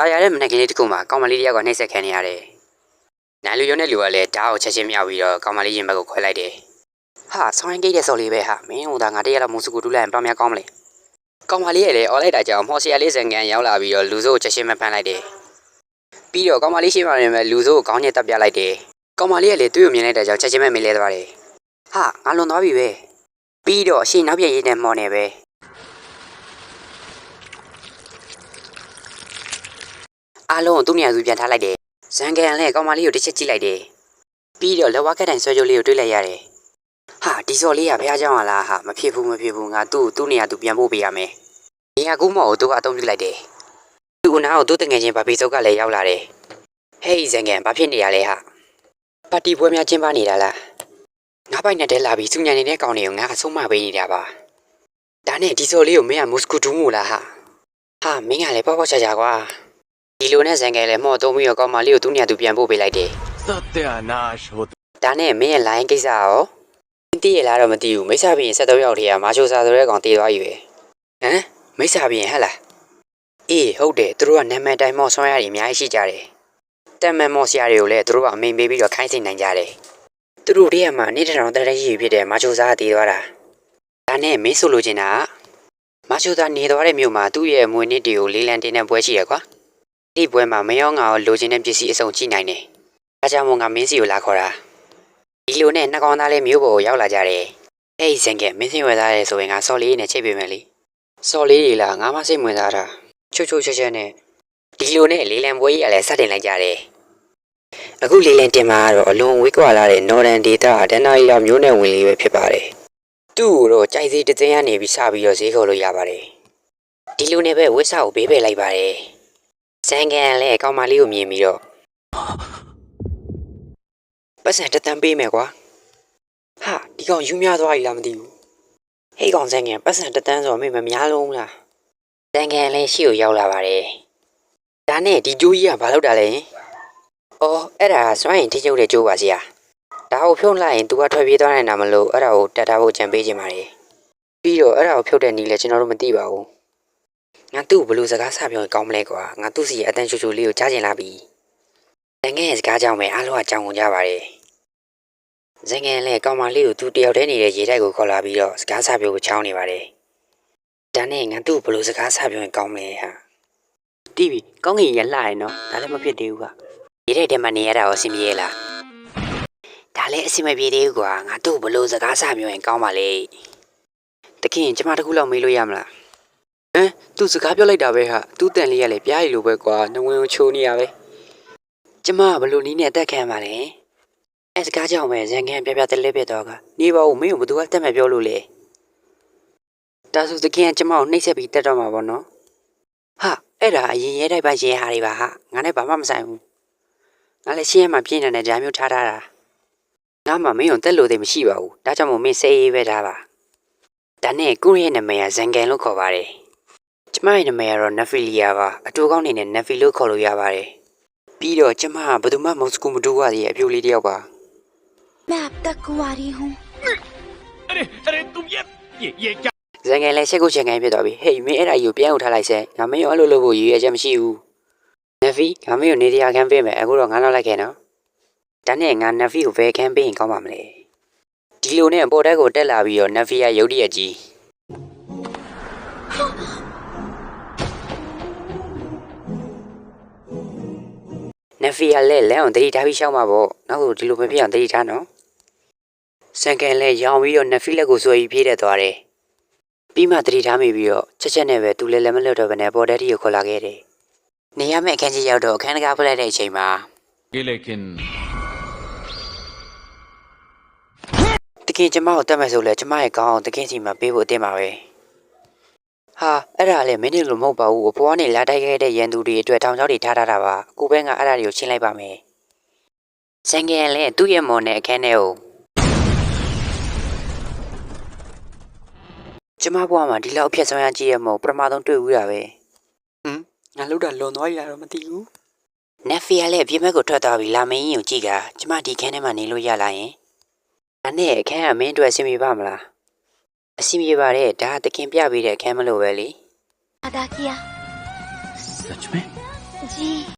တာယာတဲ့မနက်ကလေးတစ်ခုမှာကောင်မလေးတစ်ယောက်ကနှိပ်စက်ခံနေရတယ်။နိုင်လူရုံနဲ့လူကလည်းဓာတ်ကိုချက်ချင်းမြောက်ပြီးတော့ကောင်မလေးရင်ဘက်ကိုခွဲလိုက်တယ်။ဟာဆောင်းရင်ကိတ်တဲ့စော်လေးပဲဟာမင်းဟိုဒါငါတရက်လောက်မုံစုကိုတူးလိုက်ရင်ပါများကောင်းမလဲ။ကောင်မလေးရဲ့လည်းအော်လိုက်တာကြောင့်မော်ဆီယာလေးစံကန်ရောက်လာပြီးတော့လူစိုးကိုချက်ချင်းမဖမ်းလိုက်တယ်။ပြီးတော့ကောင်မလေးရှိမှနေမဲ့လူစိုးကိုခေါင်းညက်တက်ပြလိုက်တယ်။ကောင်မလေးကလည်းသူ့ကိုမြင်လိုက်တဲ့ကြောင့်ချက်ချင်းပဲမေးလဲသွားတယ်။ဟာငါလွန်သွားပြီပဲ။ပြီးတော့အရှိနောက်ပြည့်ရေးနဲ့မော်နေပဲ။ အားလုံးကိုသူ့နေရာသူပြန်ထားလိုက်တယ်။ဇန်ကန်လည်းကောင်မလေးကိုတစ်ချက်ကြည့်လိုက်တယ်။ပြီးတော့လက်ဝါးကက်တိုင်ဆွဲကြိုးလေးကိုတွေးလိုက်ရတယ်။ဟာဒီစော်လေးကဘုရားเจ้าဟာလားဟာမဖြစ်ဘူးမဖြစ်ဘူးငါသူ့ကိုသူ့နေရာသူပြန်ဖို့ပေးရမယ်။နေရာကူးမော်ကိုသူကအသုံးပြုလိုက်တယ်။သူ့အနာကိုသူ့တငယ်ချင်းဗပေစုပ်ကလည်းရောက်လာတယ်။ဟေးဇန်ကန်ဘာဖြစ်နေရလဲဟာ။ပါတီပွဲများကျင်းပနေတာလား။ငါပိုက်နဲ့တဲလာပြီးစူညံနေတဲ့ကောင်တွေကိုငါအဆုံးမပေးနေတာပါ။ဒါနဲ့ဒီစော်လေးကိုမင်းကမုစကူတူးမို့လားဟာ။ဟာမင်းကလည်းပေါ့ပေါ့ချာချာကွာ။ ဒီလိုနဲ့ဇန်ကယ်လည်းမော့တုံးပြီးတော့ကောင်မလေးကိုသူ့နေရာသူပြန်ပို့ပေးလိုက်တယ်သတ်တဲ့နာရှိုဒါနဲ့မင်းရဲ့ line ကိစ္စရောမင်းသိရလားတော့မသိဘူးမိစ္ဆာဘီရင်73ရောက်ထေကမာရှိုစာဆိုတဲ့ကောင်တည်သွားပြီပဲဟမ်မိစ္ဆာဘီရင်ဟဟလားအေးဟုတ်တယ်သူတို့ကနာမည်တိုင်းမော့ဆွမ်းရည်အများကြီးရှိကြတယ်တမ်မန်မော့ဆရာတွေကိုလည်းသူတို့ကအမိန်ပေးပြီးတော့ခိုင်းစင်နိုင်ကြတယ်သူတို့တည်းကမှနေ့တထောင်တရရည်ဖြစ်တဲ့မာချိုစာကတည်သွားတာဒါနဲ့မင်းဆိုလိုချင်တာကမာချိုစာနေသွားတဲ့မြို့မှာသူ့ရဲ့မွေနေ့တွေကိုလေးလံတင်တဲ့ပွဲရှိရကွာ ဒီပွဲမှာမယောငါကိုလိုချင်တဲ့ပစ္စည်းအစုံကြည့်နိုင်တယ်ဒါကြောင့်မို့ငါမင်းစီကိုလာခေါ်တာဒီလိုနဲ့နှကောင်သားလေးမျိုးပေါ်ကိုရောက်လာကြတယ်။အဲ့ဒီဇင်ကမင်းစင်ဝယ်သားရဲဆိုရင်ငါစော်လေးနဲ့ချိတ်ပေးမယ်လေ။စော်လေးတွေလားငါမစိတ်ဝင်စားတာ။ချွတ်ချွတ်ချက်ချက်နဲ့ဒီလိုနဲ့လေးလံပွဲကြီးကလည်းစတင်လိုက်ကြတယ်။အခုလေးလံတင်မှာကတော့အလွန်ဝေးကွာလာတဲ့ Northern Data ဒန်နာရီလောက်မျိုးနဲ့ဝင်လေးပဲဖြစ်ပါတယ်။သူ့ကိုတော့ကြိုက်စီတစ်သိန်းကနေပြီးစပြီးတော့ဈေးခေါ်လို့ရပါတယ်။ဒီလိုနဲ့ပဲဝစ်စာကိုပေးပေးလိုက်ပါတယ်။ ဇန်ကန်လည်းကောင်မလေးကိုမြင်ပြီးတော့ပတ်စံတစ်တန်းပေးမယ်ကွာဟာဒီကောင်ယူများသွားပြီလားမသိဘူးဟေးကောင်ဇန်ငယ်ပတ်စံတစ်တန်းဆိုတော့မင်းမများလုံးလားဇန်ငယ်လည်းရှေ့ကိုရောက်လာပါတယ်ဒါနဲ့ဒီကျိုးကြီးကဘာလုပ်တာလဲအော်အဲ့ဒါစွမ်းရင်ထိချုပ်တဲ့ကျိုးပါစီယာဒါကိုဖြုတ်လိုက်ရင် तू ကထွက်ပြေးသွားနေတာမလို့အဲ့ဒါကိုတတ်ထားဖို့ကြံပေးခြင်းပါတယ်ပြီးတော့အဲ့ဒါကိုဖြုတ်တဲ့နီးလဲကျွန်တော်တို့မသိပါဘူး ငါသူ့ကိုဘယ်လို့စကားဆပြောရင်ကောင်းမလဲကွာငါသူ့စီရဲ့အတန်ချူချူလေးကိုကြားကျင်လာပြီဇန်ငယ်ရဲ့စကားကြောင့်ပဲအားလုံးကကြောင်ကုန်ကြပါတယ်ဇငယ်လည်းကောင်မလေးကိုသူတယောက်တည်းနေတဲ့ရေတိုက်ကိုခေါ်လာပြီးတော့စကားဆပြောကိုချောင်းနေပါတယ်။ဒါနဲ့ငါသူ့ကိုဘယ်လိုစကားဆပြောရင်ကောင်းမလဲဟာ။တီးပြီကောင်းကင်ရလှရနော်ဒါလည်းမဖြစ်သေးဘူးက။ရေတိုက်ထဲမှာနေရတာကိုအဆင်ပြေလား။ဒါလည်းအဆင်မပြေသေးဘူးကွာငါသူ့ကိုဘယ်လိုစကားဆပြောရင်ကောင်းပါလေ။တခင်ကျမတခုလောက်မေးလို့ရမလား။ ဟမ်သူစကားပြောလိုက်တာပဲဟာသူ့တန်လေးကလည်းပြားရီလိုပဲကွာနှဝင်ကိုချိုးနေရပဲ။ကျမကဘယ်လိုနည်းနဲ့အသက်ခံပါလဲ။အဲစကားကြောင့်ပဲရန်ကန်ပြပြတလဲပြတော့ကနေပါဦးမင်းကိုဘသူကတက်မဲ့ပြောလို့လေဒါဆိုတကယ်ကျမကိုနှိပ်စက်ပြီးတက်တော့မှာပေါ့နော်ဟာအဲ့ဒါအရင်ရဲတိုက်ပါရဲဟာတွေပါဟာငါနဲ့ဘာမှမဆိုင်ဘူးငါလည်းရှင်းရမှာပြင်းနေတဲ့ဂျာမျိုးထားထားတာငါမှမင်းကိုတက်လို့သိမရှိပါဘူးဒါကြောင့်မို့မင်းစေးရေးပဲထားပါဒါနဲ့ကိုယ့်ရဲ့နာမည်ကဇန်ကန်လို့ခေါ်ပါတယ် ကျမရဲ့နာမည်ကတော့နဖီလီယာပါအတူကောင်းနေတဲ့နဖီလို့ခေါ်လို့ရပါတယ်ပြီးတော့ကျမကဘယ်သူမှမော်စကိုမတူရသေးရဲ့အပြိုလေးတစ်ယောက်ပါ मैं अब तक कुंवारी हूँ अरे अरे तुम ये ये ये क्या ဇန်ငယ်လည်းချက်ကိုချက်ငယ်ဖြစ်သွားပြီဟေးမင်းအဲ့ဒါကြီးကိုပြန်ဦးထားလိုက်စမ်းငါမင်းရောအဲ့လိုလုပ်ဖို့ရည်ရွယ်ချက်မရှိဘူးနဖီငါမင်းကိုနေတရားခံပေးမယ်အခုတော့ငါလောက်လိုက်ခဲ့နော်ဒါနဲ့ငါနဖီကိုဘယ်ခံပေးရင်ကောင်းပါမလဲဒီလိုနဲ့ပေါ်တက်ကိုတက်လာပြီးတော့နဖီကရုတ်တရက်ကြီး လက်ဖီယာလက်လမ်းအောင်တတိထားပြီးရှောက်မှာပေါ့နောက်ဆိုဒီလိုမဖြစ်အောင်တတိထားနော်စံကန်လက်ရောင်ပြီးတော့နက်ဖီလက်ကိုဆွဲပြီးပြေးတက်သွားတယ်ပြီးမှတတိထားမိပြီးတော့ချက်ချက်နဲ့ပဲသူလည်းလက်မလွတ်တော့ဘဲနဲ့ပေါ်တက်တီကိုခေါ်လာခဲ့တယ်နေရမယ့်အခန်းကြီးရောက်တော့အခန်းတကာဖွင့်လိုက်တဲ့အချိန်မှာကိလေကင်တကယ်ကျမကိုတတ်မယ်ဆိုလဲကျမရဲ့ကောင်းအောင်တကယ်စီမှာပေးဖို့အတင်းပါပဲ ဟာအဲ့ဒါလည်းမင်းတို့လိုမဟုတ်ပါဘူး။ဘွားနဲ့လာတိုက်ခဲ့တဲ့ရန်သူတွေအတွက်ထောင်ချောက်တွေထားထားတာပါ။အခုပဲငါအဲ့ဒါတွေကိုရှင်းလိုက်ပါမယ်။ဇန်ကင်လည်းသူ့ရဲ့မော်နဲ့အခန်းထဲကိုကျမဘွားမှာဒီလောက်အဖြစ်ဆုံးရကြည့်ရမို့ပထမဆုံးတွေ့ဦးတာပဲ။ဟမ်ငါလို့တာလွန်သွားရတာတော့မသိဘူး။နက်ဖီကလည်းပြင်းဘက်ကိုထွက်သွားပြီလာမင်းကြီးကိုကြည့်ကကျမဒီခန်းထဲမှာနေလို့ရလာရင်ဒါနဲ့အခန်းကမင်းအတွက်အဆင်ပြေပါမလား အစီမြေပါတယ်ဒါသခင်ပြပေးတဲ့အခန်းမလို့ပဲလေ Ada kia. Such man. ကြီး